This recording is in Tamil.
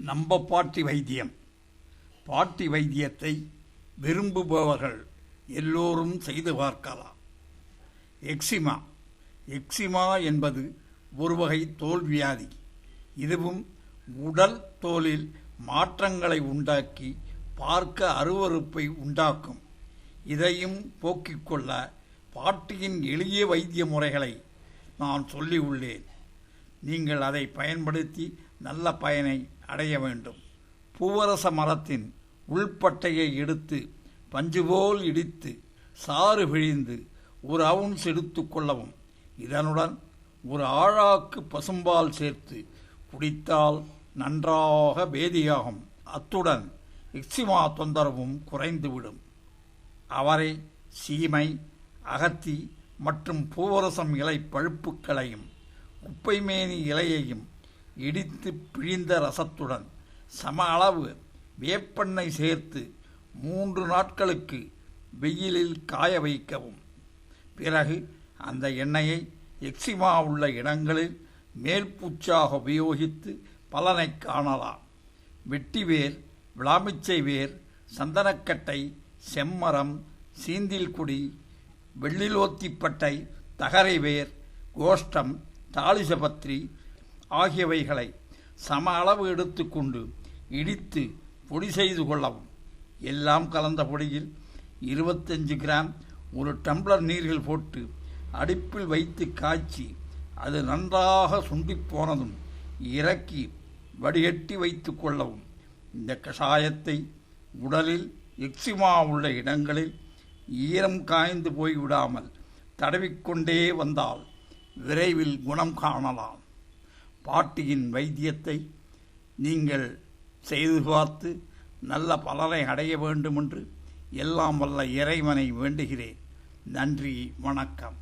நம்ம பாட்டி வைத்தியம். பாட்டி வைத்தியத்தை விரும்புபவர்கள் எல்லோரும் செய்து பார்க்கலாம். எக்ஸிமா. எக்ஸிமா என்பது ஒரு வகை தோல் வியாதி. இதுவும் உடல் தோலில் மாற்றங்களை உண்டாக்கி பார்க்க அருவருப்பை உண்டாக்கும். இதையும் போக்கிக் கொள்ள பாட்டியின் எளிய வைத்திய முறைகளை நான் சொல்லியுள்ளேன். நீங்கள் அதை பயன்படுத்தி நல்ல பயனை அடைய வேண்டும். பூவரச மரத்தின் உள்பட்டையை எடுத்து பஞ்சு போல் இடித்து சாறு பிழிந்து ஒரு அவுன்ஸ் எடுத்து கொள்ளவும். இதனுடன் ஒரு ஆழாக்கு பசும்பால் சேர்த்து குடித்தால் நன்றாக பேதியாகும். அத்துடன் எக்ஸிமா தொந்தரவும் குறைந்துவிடும். அவரை சீமை அகத்தி மற்றும் பூவரசம் இலை பழுப்புக்களையும் குப்பைமேனி இலையையும் இடித்து பிழிந்த ரசத்துடன் சம அளவு வேப்பெண்ணெய் சேர்த்து மூன்று நாட்களுக்கு வெயிலில் காய வைக்கவும். பிறகு அந்த எண்ணெயை எக்ஸிமா உள்ள இடங்களில் மேல்பூச்சாக உபயோகித்து பலனை காணலாம். வெட்டிவேர் விளாமிச்சை வேர் சந்தனக்கட்டை செம்மரம் சீந்தில்குடி வெள்ளிலோத்திப்பட்டை தகரை வேர் கோஷ்டம் தாளிசபத்ரி ஆகியவைகளை சம அளவு எடுத்துக்கொண்டு இடித்து பொடி செய்து கொள்ளவும். எல்லாம் கலந்த பொடியில் இருபத்தஞ்சு கிராம் ஒரு டம்ளர் நீரில் போட்டு அடுப்பில் வைத்து காய்ச்சி அது நன்றாக சுண்டிப் போனதும் இறக்கி வடிகட்டி வைத்து கொள்ளவும். இந்த கஷாயத்தை உடலில் எக்ஸிமா உள்ள இடங்களில் ஈரம் காய்ந்து போய் விடாமல் தடவிக்கொண்டே வந்தால் விரைவில் குணம் காணலாம். பாட்டியின் வைத்தியத்தை நீங்கள் செய்து பார்த்து நல்ல பலனை அடைய வேண்டுமென்று எல்லாம் வல்ல இறைவனை வேண்டுகிறேன். நன்றி வணக்கம்.